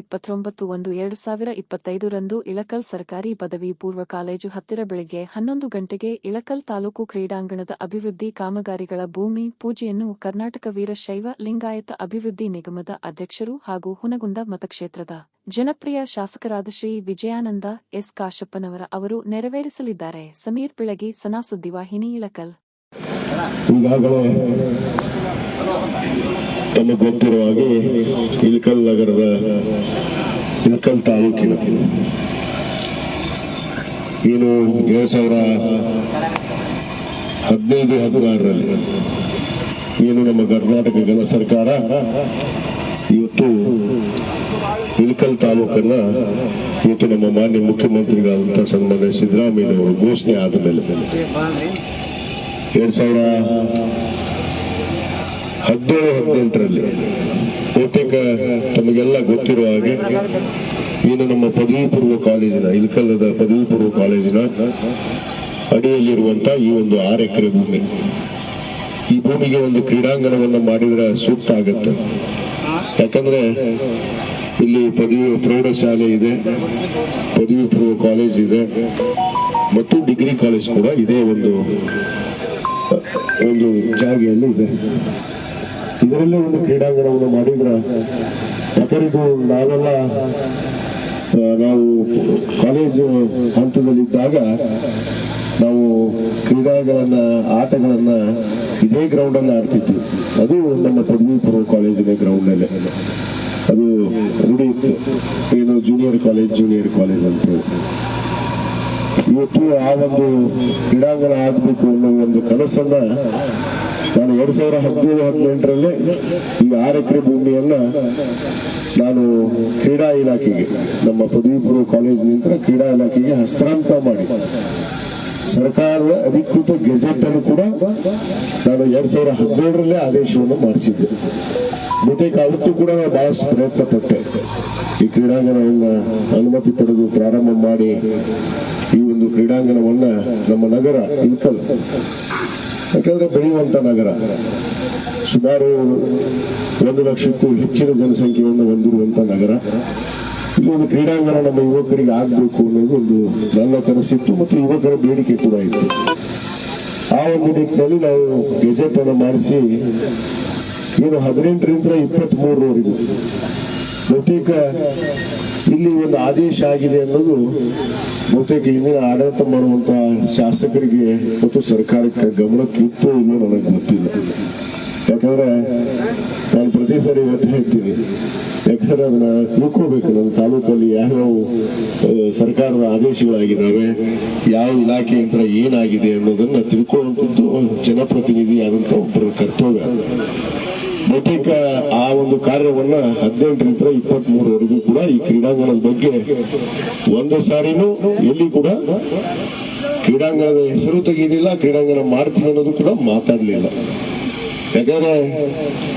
ಇಪ್ಪತ್ತೊಂಬತ್ತು ಒಂದು ಎರಡು ಸಾವಿರ ಇಪ್ಪತ್ತೈದರಂದು ಇಳಕಲ್ ಸರ್ಕಾರಿ ಪದವಿ ಪೂರ್ವ ಕಾಲೇಜು ಹತ್ತಿರ ಬೆಳಗ್ಗೆ ಹನ್ನೊಂದು ಗಂಟೆಗೆ ಇಳಕಲ್ ತಾಲೂಕು ಕ್ರೀಡಾಂಗಣದ ಅಭಿವೃದ್ಧಿ ಕಾಮಗಾರಿಗಳ ಭೂಮಿ ಪೂಜೆಯನ್ನು ಕರ್ನಾಟಕ ವೀರಶೈವ ಲಿಂಗಾಯತ ಅಭಿವೃದ್ಧಿ ನಿಗಮದ ಅಧ್ಯಕ್ಷರು ಹಾಗೂ ಹುನಗುಂದ ಮತಕ್ಷೇತ್ರದ ಜನಪ್ರಿಯ ಶಾಸಕರಾದ ಶ್ರೀ ವಿಜಯಾನಂದ ಎಸ್ ಕಾಶಪ್ಪನವರ ಅವರು ನೆರವೇರಿಸಲಿದ್ದಾರೆ. ಸಮೀರ್ ಬೆಳಗಿ ಸನಾ ಸುದ್ದಿವಾಹಿನಿ ಇಳಕಲ್. ತಮಗೆ ಗೊತ್ತಿರುವ ಹಾಗೆ ಇಳಕಲ್ ನಗರದ ಇಳಕಲ್ ತಾಲೂಕಿನ ಏನು ಎರಡ್ ಸಾವಿರ ಹದಿನೈದು, ಹದಿನಾರರಲ್ಲಿ ಏನು ನಮ್ಮ ಕರ್ನಾಟಕ ಗಣ ಸರ್ಕಾರ ಇವತ್ತು ಇಳಕಲ್ ತಾಲೂಕನ್ನ ಇವತ್ತು ನಮ್ಮ ಮಾನ್ಯ ಮುಖ್ಯಮಂತ್ರಿಗಳಾದಂತಹ ಸನ್ಮಾನ್ಯ ಸಿದ್ದರಾಮಯ್ಯ ಅವರು ಘೋಷಣೆ ಆದ ಮೇಲೆ ಎರಡ್ ಸಾವಿರ ಹದಿನೇಳು, ಹದಿನೆಂಟರಲ್ಲಿ. ಬಹುತೇಕ ತಮಗೆಲ್ಲ ಗೊತ್ತಿರುವ ಹಾಗೆ ಏನು ನಮ್ಮ ಪದವಿ ಪೂರ್ವ ಕಾಲೇಜಿನ, ಇಲ್ಕಲ್ಲದ ಪದವಿ ಪೂರ್ವ ಕಾಲೇಜಿನ ಅಡಿಯಲ್ಲಿರುವಂತ ಈ ಒಂದು ಆರು ಎಕರೆ ಭೂಮಿ. ಈ ಭೂಮಿಗೆ ಒಂದು ಕ್ರೀಡಾಂಗಣವನ್ನು ಮಾಡಿದ್ರೆ ಸೂಕ್ತ ಆಗತ್ತೆ. ಯಾಕಂದ್ರೆ ಇಲ್ಲಿ ಪದವಿ ಪ್ರೌಢಶಾಲೆ ಇದೆ, ಪದವಿ ಪೂರ್ವ ಕಾಲೇಜ್ ಇದೆ, ಮತ್ತು ಡಿಗ್ರಿ ಕಾಲೇಜ್ ಕೂಡ ಇದೇ ಒಂದು ಒಂದು ಜಾಗೆಯಲ್ಲಿ ಇದೆ. ಇದರಲ್ಲೇ ಒಂದು ಕ್ರೀಡಾಂಗಣವನ್ನು ಮಾಡಿದ್ರ ಯಾಕಂದ್ರೆ ನಾವೆಲ್ಲ ನಾವು ಕಾಲೇಜು ಹಂತದಲ್ಲಿದ್ದಾಗ ನಾವು ಕ್ರೀಡಾಗಳನ್ನ ಆಟಗಳನ್ನ ಇದೇ ಗ್ರೌಂಡ್ ಅಲ್ಲಿ ಆಡ್ತಿದ್ವಿ. ಅದು ನಮ್ಮ ಪದವಿ ಪೂರ್ವ ಕಾಲೇಜಿನ ಗ್ರೌಂಡ್ ಅಲ್ಲಿ ಅದು ರೂಢಿ ಇತ್ತು. ಏನು ಜೂನಿಯರ್ ಕಾಲೇಜ್ ಜೂನಿಯರ್ ಕಾಲೇಜ್ ಅಂತ ಇವತ್ತು ಆ ಒಂದು ಕ್ರೀಡಾಂಗಣ ಆಗಬೇಕು ಅನ್ನೋ ಒಂದು ಕನಸನ್ನ ನಾನು ಎರಡ್ ಸಾವಿರ ಹದಿನೇಳು ಹದಿನೆಂಟರಲ್ಲೇ ಈ ಆರು ಎಕರೆ ಭೂಮಿಯನ್ನ ನಾನು ಕ್ರೀಡಾ ಇಲಾಖೆಗೆ, ನಮ್ಮ ಪದವಿ ಪೂರ್ವ ಕಾಲೇಜಿನಿಂದ ಕ್ರೀಡಾ ಇಲಾಖೆಗೆ ಹಸ್ತಾಂತರ ಮಾಡಿ. ಸರ್ಕಾರದ ಅಧಿಕೃತ ಗೆಜೆಟ್ ಅನ್ನು ಕೂಡ ನಾನು ಎರಡ್ ಸಾವಿರ ಹದಿನೇಳರಲ್ಲೇ ಆದೇಶವನ್ನು ಮಾಡಿಸಿದ್ದೆ. ಬಹುತೇಕ ಅವತ್ತು ಕೂಡ ನಾನು ಬಹಳಷ್ಟು ಪ್ರಯತ್ನ ಪಟ್ಟೆ ಈ ಕ್ರೀಡಾಂಗಣವನ್ನ ಅನುಮತಿ ಪಡೆದು ಪ್ರಾರಂಭ ಮಾಡಿ ಈ ಒಂದು ಕ್ರೀಡಾಂಗಣವನ್ನ ನಮ್ಮ ನಗರ ಇಲ್ಕಲ್ ಯಾಕಂದ್ರೆ ಬೆಳೆಯುವಂತ ನಗರ. ಸುಮಾರು ಒಂದು ಲಕ್ಷಕ್ಕೂ ಹೆಚ್ಚಿನ ಜನಸಂಖ್ಯೆಯನ್ನು ಹೊಂದಿರುವಂತ ನಗರ. ಇಲ್ಲಿ ಒಂದು ಕ್ರೀಡಾಂಗಣ ನಮ್ಮ ಯುವಕರಿಗೆ ಆಗ್ಬೇಕು ಅನ್ನೋದು ಒಂದು ನನ್ನ ಕನಸಿತ್ತು ಮತ್ತು ಯುವಕರ ಬೇಡಿಕೆ ಕೂಡ ಇತ್ತು. ಆ ಒಂದು ನಿಟ್ಟಿನಲ್ಲಿ ನಾವು ಗೆಜೆಟ್ ಅನ್ನು ಮಾಡಿಸಿ, ಏನು ಹದಿನೆಂಟರಿಂದ ಇಪ್ಪತ್ತ್ ಮೂರರವರೆಗೂ ಬಹುತೇಕ ಇಲ್ಲಿ ಒಂದು ಆದೇಶ ಆಗಿದೆ ಅನ್ನೋದು ಬಹುತೇಕ ಇಂದಿನ ಆಡಳಿತ ಮಾಡುವಂತ ಶಾಸಕರಿಗೆ ಮತ್ತು ಸರ್ಕಾರಕ್ಕೆ ಗಮನಕ್ಕೆ ಇತ್ತು ನನಗೆ ಗೊತ್ತಿಲ್ಲ. ಯಾಕಂದ್ರೆ ನಾನು ಪ್ರತಿ ಸಾರಿ ಇವತ್ತು ಹೇಳ್ತೀನಿ. ಯಾಕಂದ್ರೆ ಅದನ್ನ ತಿಳ್ಕೋಬೇಕು. ನನ್ನ ತಾಲೂಕಲ್ಲಿ ಯಾವ್ಯಾವ ಸರ್ಕಾರದ ಆದೇಶಗಳಾಗಿದ್ದಾವೆ, ಯಾವ ಇಲಾಖೆಯಿಂದ ಏನಾಗಿದೆ ಅನ್ನೋದನ್ನ ತಿಳ್ಕೊಳ್ಳುವಂಥದ್ದು ಜನಪ್ರತಿನಿಧಿ ಆದಂತ ಒಬ್ಬರ ಕರ್ತವ್ಯ. ಬಹುತೇಕ ಆ ಒಂದು ಕಾರ್ಯವನ್ನ ಹದಿನೆಂಟರಿಂದ ಇಪ್ಪತ್ತ್ ಮೂರವರೆಗೂ ಕೂಡ ಈ ಕ್ರೀಡಾಂಗಣದ ಬಗ್ಗೆ ಒಂದು ಸಾರಿನೂ ಎಲ್ಲಿ ಕೂಡ ಕ್ರೀಡಾಂಗಣದ ಹೆಸರು ತೆಗೀಲಿಲ್ಲ ಕ್ರೀಡಾಂಗಣ ಮಾಡ್ತೀವಿ ಅನ್ನೋದು ಕೂಡ ಮಾತಾಡಲಿಲ್ಲ. ಯಾಕಂದ್ರೆ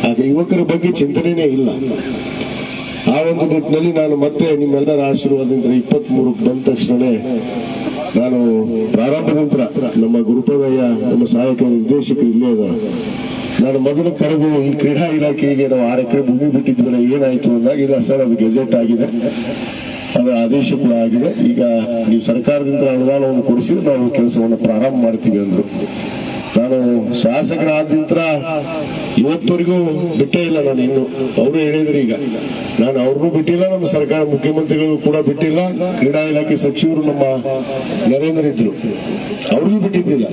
ಆಗ ಯುವಕರ ಬಗ್ಗೆ ಚಿಂತನೆನೇ ಇಲ್ಲ. ಆ ಒಂದು ನಿಟ್ಟಿನಲ್ಲಿ ನಾನು ಮತ್ತೆ ನಿಮ್ಮೆಲ್ಲರ ಆಶೀರ್ವಾದದಿಂದ ಇಪ್ಪತ್ತ್ ಮೂರಕ್ಕೆ ಬಂದ ತಕ್ಷಣನೇ ನಾನು ಪ್ರಾರಂಭದ ನಂತರ ನಮ್ಮ ಗುರುಪದಯ್ಯ, ನಮ್ಮ ಸಹಾಯಕ ನಿರ್ದೇಶಕರು ಇಲ್ಲೇ ಇದ್ದಾರೆ. ನಾನು ಮೊದಲು ಕರೆದು ಈ ಕ್ರೀಡಾ ಇಲಾಖೆಗೆ ನಾವು ಆರು ಎಕರೆ ಭೂಮಿ ಬಿಟ್ಟಿದ್ವಲ್ಲ ಏನಾಯ್ತು ಅಂದಾಗ, ಇಲ್ಲ ಸರ್, ಅದು ಗೆಜೆಟ್ ಆಗಿದೆ. ಅದರ ಆದೇಶ ಕೂಡ ಆಗಿದೆ. ಈಗ ನೀವು ಸರ್ಕಾರದಿಂದ ಅನುದಾನವನ್ನು ಕೊಡಿಸಿದ್ರೆ ನಾವು ಕೆಲಸವನ್ನು ಪ್ರಾರಂಭ ಮಾಡ್ತೀವಿ ಅಂದ್ರು. ನಾನು ಶಾಸಕರಾದ ನಂತರ ಇವತ್ತವರೆಗೂ ಬಿಟ್ಟೇ ಇಲ್ಲ ನಾನು ಇನ್ನು. ಅವರು ಹೇಳಿದ್ರು ಈಗ. ನಾನು ಅವ್ರಿಗೂ ಬಿಟ್ಟಿಲ್ಲ, ನಮ್ಮ ಸರ್ಕಾರ ಮುಖ್ಯಮಂತ್ರಿಗಳು ಕೂಡ ಬಿಟ್ಟಿಲ್ಲ. ಕ್ರೀಡಾ ಇಲಾಖೆ ಸಚಿವರು ನಮ್ಮ ನರೇಂದ್ರ ಇದ್ರು ಅವ್ರಿಗೂ ಬಿಟ್ಟಿದ್ದಿಲ್ಲ.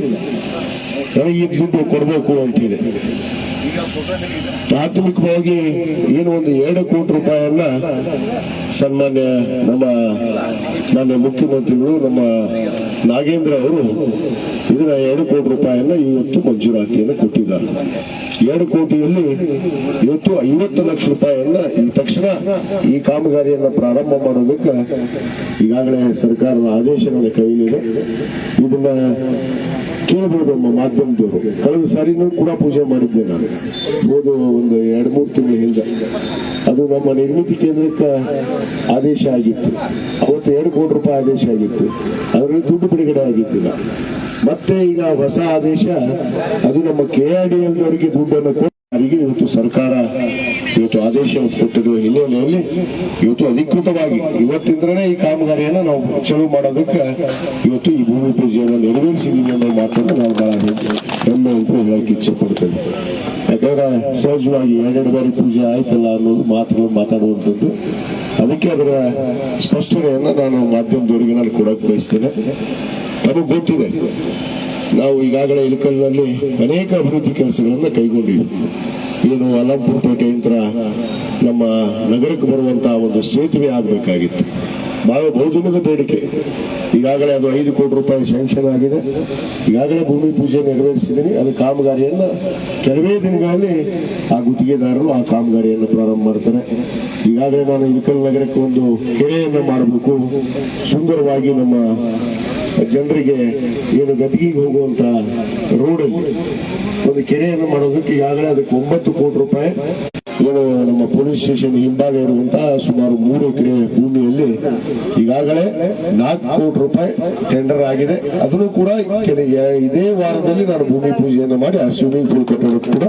ಈ ದುಡ್ಡು ಕೊಡಬೇಕು ಅಂತೇಳಿ ಪ್ರಾಥಮಿಕವಾಗಿ ಏನು ಒಂದು ಎರಡು ಕೋಟಿ ರೂಪಾಯಿಯನ್ನ ಸನ್ಮಾನ್ಯ ನಮ್ಮ ಮಾನ್ಯ ಮುಖ್ಯಮಂತ್ರಿಗಳು, ನಮ್ಮ ನಾಗೇಂದ್ರ ಅವರು ಇದನ್ನ ಎರಡು ಕೋಟಿ ರೂಪಾಯಿಯನ್ನ ಇವತ್ತು ಮಂಜೂರಾತಿಯನ್ನು ಕೊಟ್ಟಿದ್ದಾರೆ. ಎರಡು ಕೋಟಿಯಲ್ಲಿ ಇವತ್ತು ಐವತ್ತು ಲಕ್ಷ ರೂಪಾಯಿಯನ್ನ ಈ ತಕ್ಷಣ ಈ ಕಾಮಗಾರಿಯನ್ನ ಪ್ರಾರಂಭ ಮಾಡೋದಕ್ಕೆ ಈಗಾಗಲೇ ಸರ್ಕಾರದ ಆದೇಶ ನನ್ನ ಕೈಲಿದೆ ಇದನ್ನ ಕೇಳಬಹುದು ನಮ್ಮ ಮಾಧ್ಯಮದವರು. ಕಳೆದ ಸಾರಿನೂ ಕೂಡ ಪೂಜೆ ಮಾಡಿದ್ದೆ ನಾನು. ಹೋದು ಒಂದು ಎರಡು, ಮೂರು ತಿಂಗಳ ಹಿಂದೆ. ಅದು ನಮ್ಮ ನಿರ್ಮಿತಿ ಕೇಂದ್ರಕ್ಕೆ ಆದೇಶ ಆಗಿತ್ತು. ಅವತ್ತು ಎರಡು ಕೋಟಿ ರೂಪಾಯಿ ಆದೇಶ ಆಗಿತ್ತು. ಅದರಲ್ಲಿ ದುಡ್ಡು ಬಿಡುಗಡೆ ಆಗಿದ್ದಿಲ್ಲ. ಮತ್ತೆ ಈಗ ಹೊಸ ಆದೇಶ, ಅದು ನಮ್ಮ ಕೆ ಆರ್ ಡಿ ಎಲ್ದವರಿಗೆ ದುಡ್ಡನ್ನು ಕಾಮಗಾರಿಗೆ ಇವತ್ತು ಸರ್ಕಾರ ಇವತ್ತು ಆದೇಶ ಕೊಟ್ಟಿರುವ ಹಿನ್ನೆಲೆಯಲ್ಲಿ ಇವತ್ತು ಅಧಿಕೃತವಾಗಿ ಇವತ್ತಿಂದನೇ ಈ ಕಾಮಗಾರಿಯನ್ನು ನಾವು ಚಲೋ ಮಾಡೋದಕ್ಕೆ ಇವತ್ತು ಈ ಭೂಮಿ ಪೂಜೆಯನ್ನು ನೆರವೇರಿಸಿದ್ದೀವಿ ಅನ್ನೋ ಮಾತನ್ನು ನಾವು ಬಹಳ ಹೆಮ್ಮೆ ಅಂತ ಹೇಳಕ್ಕೆ ಇಚ್ಛೆ ಪಡ್ತೇವೆ ಯಾಕಂದ್ರೆ ಸಹಜವಾಗಿ ಎರಡೆರಡು ಬಾರಿ ಪೂಜೆ ಆಯ್ತಲ್ಲ ಅನ್ನೋದು ಮಾತುಗಳು ಮಾತಾಡುವಂಥದ್ದು. ಅದಕ್ಕೆ ಅದರ ಸ್ಪಷ್ಟನೆಯನ್ನು ನಾನು ಮಾಧ್ಯಮದವರಿಗೆ ನಾನು ಕೊಡಕ್ಕೆ ಬಯಸ್ತೇನೆ. ತಮಗೆ ಗೊತ್ತಿದೆ. ನಾವು ಈಗಾಗಲೇ ಇಳಕಲ್ನಲ್ಲಿ ಅನೇಕ ಅಭಿವೃದ್ಧಿ ಕೆಲಸಗಳನ್ನು ಕೈಗೊಂಡಿವೆ. ಏನು ಅಲಂಪುರ ಪೇಟೆಯಿಂದ ನಮ್ಮ ನಗರಕ್ಕೆ ಬರುವಂತಹ ಒಂದು ಸೇತುವೆ ಆಗಬೇಕಾಗಿತ್ತು. ಬಹಳ ಬಹುದಿನದ ಬೇಡಿಕೆ. ಈಗಾಗಲೇ ಅದು ಐದು ಕೋಟಿ ರೂಪಾಯಿ ಸ್ಯಾಂಕ್ಷನ್ ಆಗಿದೆ. ಈಗಾಗಲೇ ಭೂಮಿ ಪೂಜೆ ನೆರವೇರಿಸಿದ್ದೀನಿ ಅದು ಕಾಮಗಾರಿಯನ್ನು ಕೆಲವೇ ದಿನಗಳಲ್ಲಿ ಆ ಗುತ್ತಿಗೆದಾರರು ಆ ಕಾಮಗಾರಿಯನ್ನು ಪ್ರಾರಂಭ ಮಾಡ್ತಾರೆ. ಈಗಾಗಲೇ ನಾನು ಇಳಕಲ್ ನಗರಕ್ಕೆ ಒಂದು ಕೆರೆಯನ್ನು ಮಾಡಬೇಕು. ಸುಂದರವಾಗಿ ನಮ್ಮ ಜನರಿಗೆ ಏನು ಗದಗಿಗೆ ಹೋಗುವಂತ ರೋಡ್ ಒಂದು ಕೆರೆಯನ್ನು ಮಾಡೋದಕ್ಕೆ ಈಗಾಗಲೇ ಅದಕ್ಕೆ ಒಂಬತ್ತು ಕೋಟಿ ರೂಪಾಯಿ ಏನು ನಮ್ಮ ಪೊಲೀಸ್ ಸ್ಟೇಷನ್ ಹಿಂಭಾಗ ಇರುವಂತಹ ಸುಮಾರು ಮೂರು ಎಕರೆ ಭೂಮಿಯಲ್ಲಿ ಈಗಾಗಲೇ ನಾಲ್ಕು ಕೋಟಿ ರೂಪಾಯಿ ಟೆಂಡರ್ ಆಗಿದೆ. ಅದನ್ನು ಕೂಡ ಇದೇ ವಾರದಲ್ಲಿ ನಾನು ಭೂಮಿ ಪೂಜೆಯನ್ನು ಮಾಡಿ ಆ ಸ್ವಿಮ್ಮಿಂಗ್ ಪೂಲ್ ಕಟ್ಟಡಕ್ಕೂ ಕೂಡ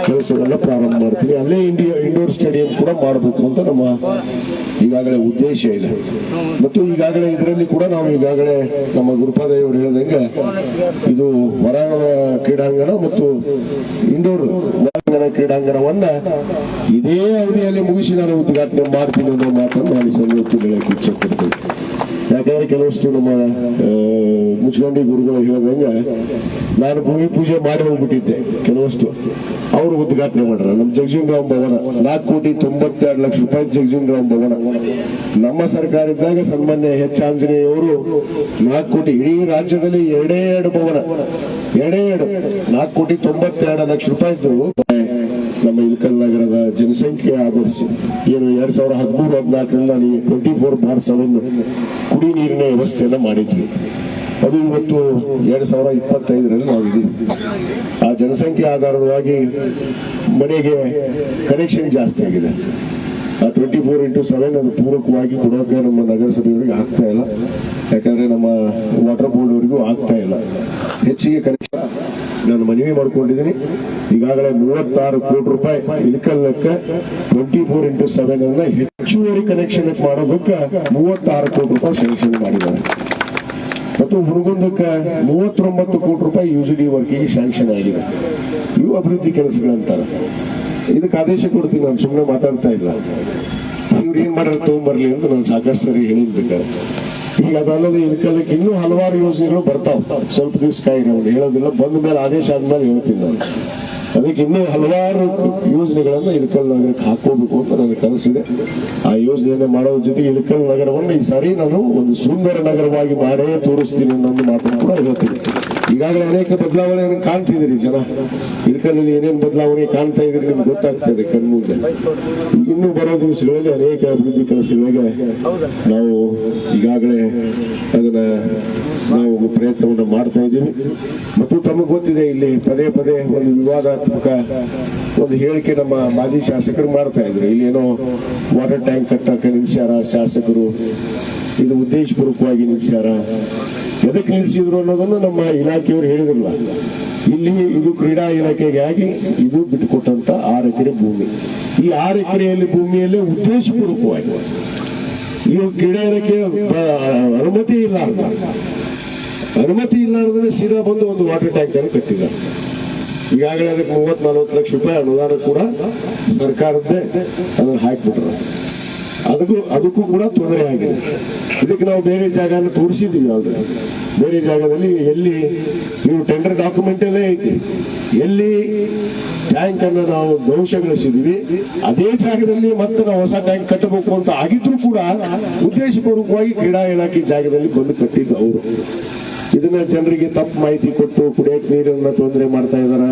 ಕೆಲಸಗಳನ್ನ ಪ್ರಾರಂಭ ಮಾಡ್ತೀವಿ ಅಲ್ಲೇ ಇಂಡಿಯಾ ಇಂಡೋರ್ ಸ್ಟೇಡಿಯಂ ಕೂಡ ಮಾಡಬೇಕು ಅಂತ ನಮ್ಮ ಈಗಾಗಲೇ ಉದ್ದೇಶ ಇದೆ. ಮತ್ತು ಈಗಾಗಲೇ ಇದರಲ್ಲಿ ಕೂಡ ನಾವು ಈಗಾಗಲೇ ನಮ್ಮ ಗುರುಪಾದಯ್ಯ ಅವರು ಹೇಳಿದಂಗೆ ಇದು ಹೊರ ಕ್ರೀಡಾಂಗಣ ಮತ್ತು ಇಂಡೋರ್ ಒಳಾಂಗಣ ಕ್ರೀಡಾಂಗಣವನ್ನ ಇದೇ ಅವಧಿಯಲ್ಲಿ ಮುಗಿಸಿ ನಾನು ಉದ್ಘಾಟನೆ ಮಾಡ್ತೀನಿ ಅನ್ನೋ ಮಾತನ್ನು ನಾನು ಸಂಯುಕ್ತ ಹೇಳಕ್ಕೆ ಇಚ್ಛೆ ಯಾಕಂದ್ರೆ ಕೆಲವಷ್ಟು ನಮ್ಮ ಮುಚ್ಕೊಂಡಿ ಗುರುಗಳು ಹೇಳಿದಂಗೆ ನಾನು ಭೂಮಿ ಪೂಜೆ ಮಾಡಿ ಹೋಗ್ಬಿಟ್ಟಿದ್ದೆ ಕೆಲವಷ್ಟು. ಅವರು ಉದ್ಘಾಟನೆ ಮಾಡ್ರ ನಮ್ಮ ಜಗಜೀವನರಾಮ್ ಭವನ, ನಾಲ್ಕು ಕೋಟಿ ತೊಂಬತ್ತೆರಡು ಲಕ್ಷ ರೂಪಾಯಿ ಜಗಜೀವನರಾಮ್ ಭವನ. ನಮ್ಮ ಸರ್ಕಾರ ಇದ್ದಾಗ ಸನ್ಮಾನ್ಯ ಹೆಚ್ ಆಂಜನೇಯವರು ನಾಲ್ಕು ಕೋಟಿ, ಇಡೀ ರಾಜ್ಯದಲ್ಲಿ ಎರಡೇ ಎರಡು ಭವನ, ಎರಡೇ ಎರಡು, ನಾಲ್ಕು ಕೋಟಿ ತೊಂಬತ್ತೆರಡು ಲಕ್ಷ ರೂಪಾಯಿ ಇದ್ದು ನಮ್ಮ ಇಳಕಲ್ ನಗರದ ಜನಸಂಖ್ಯೆ ಆಧರಿಸಿ ಏನು ಎರಡ್ ಸಾವಿರದ ಹದಿಮೂರು ಹದಿನಾಲ್ಕರಿಂದ ನೀವು ಟ್ವೆಂಟಿ ಫೋರ್ ಬಾರ್ ಸೆವೆನ್ ಕುಡಿ ನೀರಿನ ವ್ಯವಸ್ಥೆಯನ್ನು ಮಾಡಿದ್ವಿ. ಅದು ಇವತ್ತು ಎರಡ್ ಸಾವಿರ ಇಪ್ಪತ್ತೈದರಲ್ಲಿ ನಾವು ಇದೀವಿ ಆ ಜನಸಂಖ್ಯೆ ಆಧಾರವಾಗಿ ಮನೆಗೆ ಕನೆಕ್ಷನ್ ಜಾಸ್ತಿ ಆಗಿದೆ. ಆ ಟ್ವೆಂಟಿ ಫೋರ್ ಇಂಟು ಸೆವೆನ್ ಅದು ಪೂರಕವಾಗಿ ಕೊಡೋಕೆ ನಮ್ಮ ನಗರಸಭೆಯವರಿಗೆ ಆಗ್ತಾ ಇಲ್ಲ. ಯಾಕಂದ್ರೆ ನಮ್ಮ ವಾಟರ್ ಬೋರ್ಡ್ ಅವರಿಗೂ ಆಗ್ತಾ ಇಲ್ಲ. ಹೆಚ್ಚಿಗೆ ಕನೆಕ್ಷನ್ ನಾನು ಮನವಿ ಮಾಡ್ಕೊಂಡಿದ್ದೀನಿ. ಈಗಾಗಲೇ ಮೂವತ್ತಾರು ಕೋಟಿ ರೂಪಾಯಿ ಇಳಕಲ್ಲಕ್ಕೆ ಟ್ವೆಂಟಿ ಫೋರ್ ಇಂಟು ಸೆವೆನ್ ಅನ್ನ ಹೆಚ್ಚುವರಿ ಕನೆಕ್ಷನ್ ಮಾಡೋದಕ್ಕೆ ಮೂವತ್ತಾರು ಕೋಟಿ ರೂಪಾಯಿ ಸ್ಯಾಂಕ್ಷನ್ ಮಾಡಿದ್ದಾರೆ. ಮತ್ತು ಹುರುಗುಂದಕ್ಕೆ ಮೂವತ್ತೊಂಬತ್ತು ಕೋಟಿ ರೂಪಾಯಿ ಯುಜಿಡಿ ವರ್ಕಿಗೆ ಸ್ಯಾಂಕ್ಷನ್ ಆಗಿದೆ. ಇವು ಅಭಿವೃದ್ಧಿ ಕೆಲಸಗಳಂತಾರೆ. ಇದಕ್ಕೆ ಆದೇಶ ಕೊಡ್ತೀನಿ, ನಾನು ಸುಮ್ಮನೆ ಮಾತಾಡ್ತಾ ಇಲ್ಲ. ಇವ್ರು ಏನ್ ಮಾಡ್ಯಾರ ತಗೊಂಡ್ಬರ್ಲಿ ಅಂತ ನಾನು ಸಾಕಷ್ಟು ಸರಿ ಹೇಳಿರ್ಬೇಕಾರೆ. ಈಗ ಅದಲ್ಲದೆ ಇನ್ಕಲಕ್ಕೆ ಇನ್ನೂ ಹಲವಾರು ಯೋಜನೆಗಳು ಬರ್ತಾವ. ಸ್ವಲ್ಪ ದಿವಸ ಕಾಯಿ ಅವ್ರು ಹೇಳೋದಿಲ್ಲ. ಬಂದ ಮೇಲೆ ಆದೇಶ ಆದ್ಮೇಲೆ ಹೇಳ್ತೀನಿ ನಾನು. ಅದಕ್ಕೆ ಇನ್ನೂ ಹಲವಾರು ಯೋಜನೆಗಳನ್ನ ಇಳಕಲ್ ನಗರಕ್ಕೆ ಹಾಕೋಬೇಕು ಅಂತ ನನಗೆ ಕನಸಿದೆ. ಆ ಯೋಜನೆ ಮಾಡೋದ್ರ ಜೊತೆಗೆ ಇಳಕಲ್ ನಗರವನ್ನು ಈ ಸಾರಿ ನಾನು ಒಂದು ಸುಂದರ ನಗರವಾಗಿ ಮಾಡೇ ತೋರಿಸ್ತೀನಿ ಅನ್ನೋ ಮಾತನ್ನು ಕೂಡ ಹೇಳ್ತೀನಿ. ಈಗಾಗಲೇ ಅನೇಕ ಬದಲಾವಣೆಯನ್ನು ಕಾಣ್ತಿದ್ದೀರಿ ಜನ. ಇದಕ್ಕಲ್ಲಿ ಏನೇನು ಬದಲಾವಣೆ ಕಾಣ್ತಾ ಇದ್ರಿ ನಿಮ್ಗೆ ಗೊತ್ತಾಗ್ತದೆ ಕಣ್ಮುಂದೆ. ಇನ್ನು ಬರೋ ದಿವಸಗಳಲ್ಲಿ ಅನೇಕ ಅಭಿವೃದ್ಧಿ ಕೆಲಸಗಳಿಗೆ ನಾವು ಈಗಾಗಲೇ ಅದನ್ನ ನಾವು ಪ್ರಯತ್ನವನ್ನು ಮಾಡ್ತಾ ಇದ್ದೀವಿ. ಮತ್ತು ತಮಗೆ ಗೊತ್ತಿದೆ, ಇಲ್ಲಿ ಪದೇ ಪದೇ ಒಂದು ವಿವಾದಾತ್ಮಕ ಒಂದು ಹೇಳಿಕೆ ನಮ್ಮ ಮಾಜಿ ಶಾಸಕರು ಮಾಡ್ತಾ ಇದ್ರು. ಇಲ್ಲಿ ಏನೋ ವಾಟರ್ ಟ್ಯಾಂಕ್ ಕಟ್ಟಕ್ಕೆ ನಿಲ್ಸ್ಯಾರ ಶಾಸಕರು. ಇದು ಉದ್ದೇಶಪೂರ್ವಕವಾಗಿ ನಿಲ್ಸ್ಯಾರ. ಎದಕ್ಕೆ ನಿಲ್ಲಿಸಿದ್ರು ಅನ್ನೋದನ್ನು ನಮ್ಮ ಇಲಾಖೆಯವರು ಹೇಳಿದ್ರಲ್ಲ. ಇಲ್ಲಿ ಇದು ಕ್ರೀಡಾ ಇಲಾಖೆಗೆ ಆಗಿ ಇದು ಬಿಟ್ಟುಕೊಟ್ಟಂತ ಆರು ಎಕರೆ ಭೂಮಿ. ಈ ಆರು ಎಕರೆಯಲ್ಲಿ ಭೂಮಿಯಲ್ಲೇ ಉದ್ದೇಶಪೂರ್ವಕವಾಗಿ ಇವು ಕ್ರೀಡಾ ಇಲಾಖೆ ಅನುಮತಿ ಇಲ್ಲ ಅಂತ. ಅನುಮತಿ ಇಲ್ಲ ಅಂದ್ರೆ ಸೀದಾ ಬಂದು ಒಂದು ವಾಟರ್ ಟ್ಯಾಂಕ್ ಅನ್ನು ಕಟ್ಟಿದ್ದಾರೆ. ಈಗಾಗಲೇ ಅದಕ್ಕೆ ಮೂವತ್ ನಲವತ್ತು ಲಕ್ಷ ರೂಪಾಯಿ ಅನುದಾನ ಕೂಡ ಸರ್ಕಾರದ್ದೇ ಅದನ್ನು ಹಾಕ್ಬಿಟ್ರೆ. ಅದಕ್ಕೂ ಅದಕ್ಕೂ ಕೂಡ ತೊಂದರೆ ಆಗಿದೆ. ಇದಕ್ಕೆ ನಾವು ಬೇರೆ ಜಾಗನ ತೋರಿಸಿದ್ದೀವಿ ಆಲ್ರೆಡಿ ಬೇರೆ ಜಾಗದಲ್ಲಿ ಎಲ್ಲಿ ನೀವು ಟೆಂಡರ್ ಡಾಕ್ಯುಮೆಂಟ್ ಅಲ್ಲೇ ಐತಿ. ಎಲ್ಲಿ ಟ್ಯಾಂಕ್ ಅನ್ನು ನಾವು ಧ್ವಂಸಗೊಳಿಸಿದೀವಿ ಅದೇ ಜಾಗದಲ್ಲಿ ಮತ್ತೆ ನಾವು ಹೊಸ ಟ್ಯಾಂಕ್ ಕಟ್ಟಬೇಕು ಅಂತ ಆಗಿದ್ರು ಕೂಡ ಉದ್ದೇಶಪೂರ್ವಕವಾಗಿ ಕ್ರೀಡಾ ಇಲಾಖೆ ಜಾಗದಲ್ಲಿ ಬಂದು ಕಟ್ಟಿದ್ದು ಅವರು. ಇದನ್ನ ಜನರಿಗೆ ತಪ್ಪು ಮಾಹಿತಿ ಕೊಟ್ಟು ಕುಡಿಯಕ್ಕೆ ನೀರನ್ನ ತೊಂದರೆ ಮಾಡ್ತಾ ಇದಾರ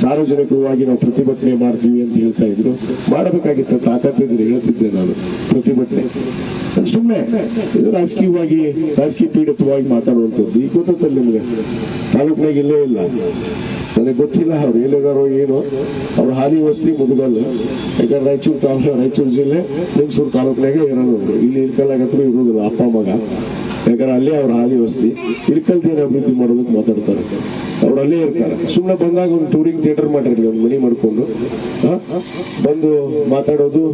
ಸಾರ್ವಜನಿಕವಾಗಿ ನಾವು ಪ್ರತಿಭಟನೆ ಮಾಡ್ತೀವಿ ಅಂತ ಹೇಳ್ತಾ ಇದ್ರು. ಮಾಡಬೇಕಾಗಿತ್ತು ತಾಕತ್ತಿದ್ರೆ ಹೇಳ್ತಿದ್ದೆ ನಾನು ಪ್ರತಿಭಟನೆ. ಸುಮ್ಮನೆ ಇದು ರಾಜಕೀಯವಾಗಿ, ರಾಜಕೀಯ ಪೀಡಿತವಾಗಿ ಮಾತಾಡುವಂಥದ್ದು. ಈಗ ಗೊತ್ತಲ್ಲ ನಿಮ್ಗೆ? ತಾಲೂಕಿನಾಗ ಇಲ್ಲೇ ಇಲ್ಲ. ನನಗೆ ಗೊತ್ತಿಲ್ಲ ಅವ್ರು ಎಲ್ಲಿದಾರೋ ಏನು. ಅವ್ರು ಹಾಲಿ ವಸ್ತಿ ಮುದುಗಲ್ ಯಾಕಂದ್ರೆ ರಾಯಚೂರು ತಾಲೂಕು, ರಾಯಚೂರು ಜಿಲ್ಲೆ, ಮೈಸೂರು ತಾಲೂಕಿನಾಗೆ ಇರೋದು. ಇಲ್ಲಿ ಇಲ್ಕಲ್ಲಾಗತ್ರೂ ಇರೋದಿಲ್ಲ ಅಪ್ಪ, ಮಗ. ಯಾಕಂದ್ರೆ ಅಲ್ಲೇ ಅವ್ರ ಹಾಲಿ ವಸ್ತಿ ಇಲ್ಕಲ್ದೇನು ಅಭಿವೃದ್ಧಿ ಮಾಡೋದಕ್ಕೆ ಮಾತಾಡ್ತಾರೆ. ಅವ್ರು ಅಲ್ಲೇ ಇರ್ತಾರೆ. ಸುಮ್ಮನೆ ಬಂದಾಗ ಒಂದು ಟೂರಿಂಗ್ ಥಿಯೇಟರ್ ಮಾಡಿರಲಿ, ಒಂದು ಮನಿ ಮಾಡ್ಕೊಂಡು ಬಂದು ಮಾತಾಡೋದು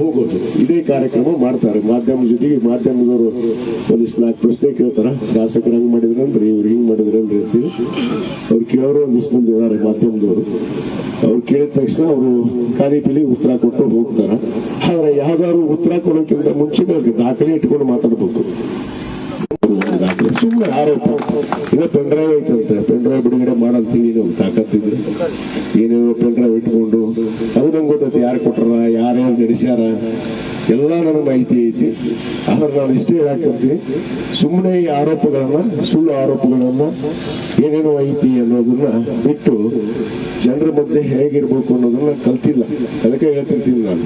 ಹೋಗೋದು. ಇದೇ ಕಾರ್ಯಕ್ರಮ ಮಾಡ್ತಾರೆ. ಮಾಧ್ಯಮ ಜೊತೆಗೆ ಮಾಧ್ಯಮದವರು ಒಂದಿಷ್ಟು ನಾಲ್ಕು ಪ್ರಶ್ನೆ ಕೇಳ್ತಾರೆ. ಶಾಸಕರು ಹಂಗೆ ಮಾಡಿದ್ರನ್ರಿ? ಇವ್ರು ಹಿಂಗ್ ಮಾಡಿದ್ರನ್ರಿ ಅಂತೀವಿ ಅವ್ರು ಕೇಳೋರು ಒಂದಿಷ್ಟು ಮಂದಿ ಇದಾರೆ ಮಾಧ್ಯಮದವರು. ಅವ್ರು ಕೇಳಿದ ತಕ್ಷಣ ಅವರು ಪಿಲಿ ಉತ್ತರ ಕೊಟ್ಟು ಹೋಗ್ತಾರೆ. ಆದ್ರೆ ಯಾವ್ದಾದ್ರು ಉತ್ತರ ಕೊಡೋಕ್ಕಿಂತ ಮುಂಚೆ ದಾಖಲೆ ಇಟ್ಕೊಂಡು ಮಾತಾಡ್ಬೇಕು ದಾಖಲೆ ಸುಮ್ಮನೆ ಆರೋಪ ಈಗ ಪೆನ್ ಡ್ರೈವ್ ಐತಂತೆ ಪೆನ್ ಡ್ರೈವ್ ಬಿಡುಗಡೆ ಮಾಡಂತೀವಿ ನಾವು ತಾಕತ್ತಿದ್ರು. ಏನೇನೋ ಪೆನ್ ಡ್ರೈವ್ ಇಟ್ಕೊಂಡು. ಅದು ನಂಗೆ ಗೊತ್ತೈತಿ ಯಾರು ಕೊಟ್ರ ಯಾರ್ಯಾರು ನಡೆಸ್ಯಾರ. ಎಲ್ಲ ನನಗೆ ಮಾಹಿತಿ ಐತಿ. ಆದ್ರೆ ನಾನು ಇಷ್ಟೇ ಹೇಳಾಕಂತೀನಿ ಸುಮ್ಮನೆ ಈ ಆರೋಪಗಳನ್ನ, ಸುಳ್ಳು ಆರೋಪಗಳನ್ನ ಏನೇನೋ ಐತಿ ಅನ್ನೋದನ್ನ ಬಿಟ್ಟು ಜನರ ಮಧ್ಯೆ ಹೇಗಿರ್ಬೇಕು ಅನ್ನೋದನ್ನ ಕಲ್ತಿಲ್ಲ. ಅದಕ್ಕೆ ಹೇಳ್ತಿರ್ತೀನಿ ನಾನು.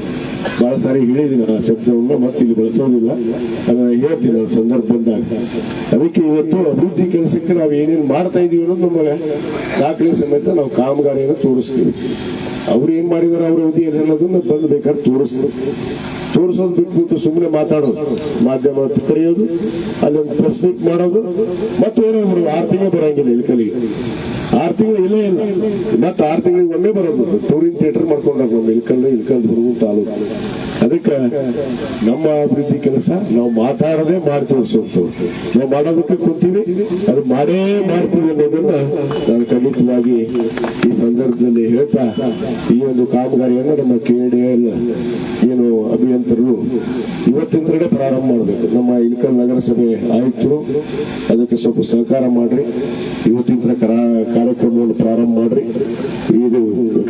ಬಹಳ ಸಾರಿ ಹೇಳಿದ್ದೀನಿ ಆ ಶಬ್ದವನ್ನು ಮತ್ತೆ ಇಲ್ಲಿ ಬಳಸೋದಿಲ್ಲ. ಅದನ್ನ ಹೇಳ್ತೀನಿ ನಾನು ಸಂದರ್ಭ ಬಂದಾಗ ಅದಕ್ಕೆ ಇವತ್ತು ಅಭಿವೃದ್ಧಿ ಕೆಲಸಕ್ಕೆ ನಾವು ಏನೇನು ಮಾಡ್ತಾ ಇದೀವಿ ಅನ್ನೋದು ನಮಗೆ ದಾಖಲೆ ಸಮೇತ ನಾವು ಕಾಮಗಾರಿಯನ್ನು ತೋರಿಸ್ತೀವಿ. ಅವ್ರು ಏನ್ ಮಾಡಿದಾರೆ ಅವ್ರ ಅವಧಿ ಏನ್ ಅನ್ನೋದನ್ನ ಬಂದು ಬೇಕಾದ್ರೆ ತೋರಿಸ್ತಾರೆ ತೋರಿಸೋದು ಬಿಟ್ಬಿಟ್ಟು ಸುಮ್ಮನೆ ಮಾತಾಡೋದು. ಮಾಧ್ಯಮ ಅಂತ ಕರೆಯೋದು ಅಲ್ಲೊಂದು ಪ್ರೆಸ್ ಮೀಟ್ ಮಾಡೋದು, ಮತ್ತೆ ಏನೋ ಆರು ತಿಂಗಳು ಬರಂಗಿಲ್ಲ ಇಳ್ಕಲಿಗೆ ಆರು ತಿಂಗಳು ಇಲ್ಲೇ ಇಲ್ಲ. ಮತ್ತೆ ಆರು ತಿಂಗಳಿಗೆ ಒಮ್ಮೆ ಬರೋದು. ಟೂರಿಂಗ್ ಥಿಯೇಟರ್ ಮಾಡ್ಕೊಂಡಾಗ ನಮ್ಮ ಇಳ್ಕಲ್ಲು ಇಳ್ಕಲ್ ಹುಡುಗು ತಾಲೂಕು. ಅದಕ್ಕೆ ನಮ್ಮ ಅಭಿವೃದ್ಧಿ ಕೆಲಸ, ನಾವು ಮಾತಾಡದೆ ಮಾಡಿ ತೋರಿಸೋದು ನಾವು ಮಾಡೋದಕ್ಕೆ ಕೂತೀವಿ, ಅದು ಮಾಡೇ ಮಾಡ್ತೀವಿ ಅನ್ನೋದನ್ನ ನಾನು ಖಂಡಿತವಾಗಿ ಈ ಸಂದರ್ಭದಲ್ಲಿ ಹೇಳ್ತಾ, ಈ ಒಂದು ಕಾಮಗಾರಿಯನ್ನು ನಮ್ಮ ಕೆಡಿಎಲ್ ಏನು ಅಭಿಯಂತರರು ಇವತ್ತಿಂದಲೇ ಪ್ರಾರಂಭ ಮಾಡಬೇಕು. ನಮ್ಮ ಇಳಕಲ್ ನಗರಸಭೆ ಆಯಿತು. ಅದಕ್ಕೆ ಸ್ವಲ್ಪ ಸಹಕಾರ ಮಾಡ್ರಿ. ಇವತ್ತಿನ ಕಾರ್ಯಕ್ರಮವನ್ನು ಪ್ರಾರಂಭ ಮಾಡ್ರಿ. ಇದು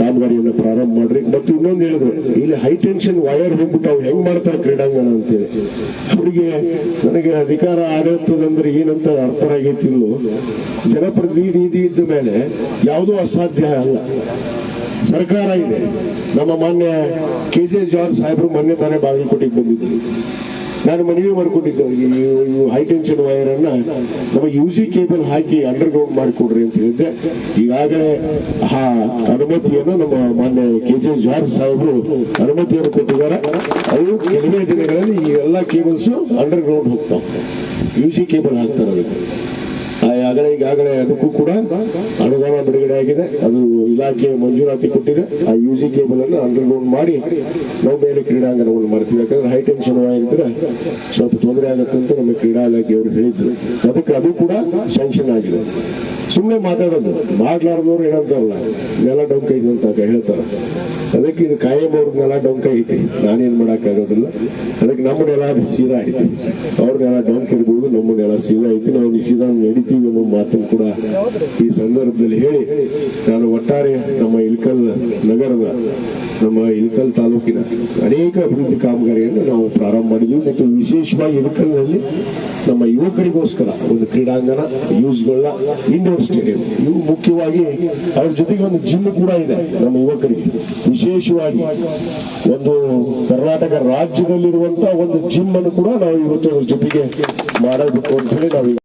ಕಾಮಗಾರಿಯನ್ನು ಪ್ರಾರಂಭ ಮಾಡ್ರಿ. ಮತ್ತು ಇನ್ನೊಂದು ಹೇಳಿದ್ರು, ಇಲ್ಲಿ ಹೈ ಟೆನ್ಷನ್ ವೈರ್ ಹೋಗ್ಬಿಟ್ಟು ಅವ್ರು ಹೆಂಗ್ ಮಾಡ್ತಾರೆ ಕ್ರೀಡಾಂಗಣ ಅಂತೇಳಿ. ಅವರಿಗೆ ನನಗೆ ಅಧಿಕಾರ ಆಡಳಿತದಂದ್ರೆ ಏನಂತ ಅರ್ಥ ಆಗೈತಿಲ್ಲೋ ಜನಪ್ರತಿನಿಧಿ ಇದ್ದ ಮೇಲೆ ಯಾವುದೋ ಅಸಾಧ್ಯ ಅಲ್ಲ. ಸರ್ಕಾರ ಇದೆ. ನಮ್ಮ ಮಾನ್ಯ ಕೆ ಜೆ ಜಾರ್ಜ್ ಸಾಹೇಬರು ಮೊನ್ನೆ ತಾನೇ ಬಾಗಲಕೋಟೆಗೆ ಬಂದಿದ್ದರು ನಾನು ಮನವಿ ಮಾಡಿಕೊಂಡಿದ್ದೆ ಅವ್ರಿಗೆ ನೀವು ಇವು ಹೈ ಟೆನ್ಷನ್ ವೈರ್ ಅನ್ನ ನಮ್ಮ ಯು ಸಿ ಕೇಬಲ್ ಹಾಕಿ ಅಂಡರ್ ಗ್ರೌಂಡ್ ಮಾಡಿಕೊಡ್ರಿ ಅಂತ ಹೇಳಿದ್ದೆ. ಈಗಾಗಲೇ ಆ ಅನುಮತಿಯನ್ನು ನಮ್ಮ ಮಾನ್ಯ ಕೆ ಜೆ ಜಾರ್ಜ್ ಸಾಹೇಬರು ಅನುಮತಿಯನ್ನು ಕೊಟ್ಟಿದ್ದಾರೆ. ಅವರು ಕೆಲವೇ ದಿನಗಳಲ್ಲಿ ಈ ಎಲ್ಲ ಕೇಬಲ್ಸ್ ಅಂಡರ್ ಗ್ರೌಂಡ್ ಹೋಗ್ತಾವ. ಯು ಸಿ ಕೇಬಲ್ ಹಾಕ್ತಾರೆ ಆ ಆಗಲೇ ಈಗಾಗಲೇ ಅದಕ್ಕೂ ಕೂಡ ಅನುದಾನ ಬಿಡುಗಡೆ ಆಗಿದೆ ಅದು ಇಲಾಖೆ ಮಂಜೂರಾತಿ ಕೊಟ್ಟಿದೆ. ಆ ಯು ಜಿ ಕೇಬಲ್ ಅನ್ನು ಅಂಡರ್ಗ್ರೌಂಡ್ ಮಾಡಿ ನಾವು ಬೇರೆ ಕ್ರೀಡಾಂಗಣವನ್ನು ಮಾಡ್ತೀವಿ. ಯಾಕಂದ್ರೆ ಹೈ ಟೆನ್ಷನ್ ಆಗಿದ್ರೆ ಸ್ವಲ್ಪ ತೊಂದರೆ ಆಗುತ್ತೆ ಅಂತ ನಮ್ಮ ಕ್ರೀಡಾ ಇಲಾಖೆಯವರು ಹೇಳಿದ್ರು. ಅದಕ್ಕೆ ಅದು ಕೂಡ ಸ್ಯಾಂಕ್ಷನ್ ಆಗಿದೆ. ಸುಮ್ಮನೆ ಮಾತಾಡೋದು. ಮಾಡ್ಲಾರ್ದವ್ರು ಏನಂತಾರಲ್ಲ ನೆಲ ಡೊಂಕ ಐತಿ ಅಂತ ಹೇಳ್ತಾರೆ? ಅದಕ್ಕೆ ಇದು ಕಾಯಂ ಅವ್ರ ನೆಲ ಡೊಂಕ ಐತಿ. ನಾನೇನ್ ಮಾಡಕ್ ಆಗೋದಿಲ್ಲ ಅದಕ್ಕೆ ನಮ್ಮ ನೆಲ ಸೀದಾ ಐತಿ. ಅವ್ರ ನೆಲ ಡೊಂಕ ಇರ್ಬೋದು, ನಮ್ಮ ನೆಲ ಸೀದಾ ಐತಿ. ನಾವು ಸೀದಾ ನಡಿತೀವಿ ಅನ್ನೋ ಮಾತನ್ನು ಕೂಡ ಈ ಸಂದರ್ಭದಲ್ಲಿ ಹೇಳಿ ನಾನು ನಗರದ ನಮ್ಮ ಇಳಕಲ್ ತಾಲೂಕಿನ ಅನೇಕ ಅಭಿವೃದ್ಧಿ ಕಾಮಗಾರಿಯನ್ನು ನಾವು ಪ್ರಾರಂಭ ಮಾಡಿದ್ವಿ. ಮತ್ತು ವಿಶೇಷವಾಗಿ ಇಳಕಲ್ನಲ್ಲಿ ನಮ್ಮ ಯುವಕರಿಗೋಸ್ಕರ ಒಂದು ಕ್ರೀಡಾಂಗಣ ಯೂಸ್ಗೊಳ್ಳ ಇಂಡೋರ್ ಸ್ಟೇಡಿಯಂ ಇವು ಮುಖ್ಯವಾಗಿ ಅದ್ರ ಜೊತೆಗೆ ಒಂದು ಜಿಮ್ ಕೂಡ ಇದೆ ನಮ್ಮ ಯುವಕರಿಗೆ. ವಿಶೇಷವಾಗಿ ಒಂದು ಕರ್ನಾಟಕ ರಾಜ್ಯದಲ್ಲಿರುವಂತಹ ಒಂದು ಜಿಮ್ ಅನ್ನು ಕೂಡ ನಾವು ಇವತ್ತು ಜೊತೆಗೆ ಮಾಡಬೇಕು ಅಂತ ಹೇಳಿ ನಾವು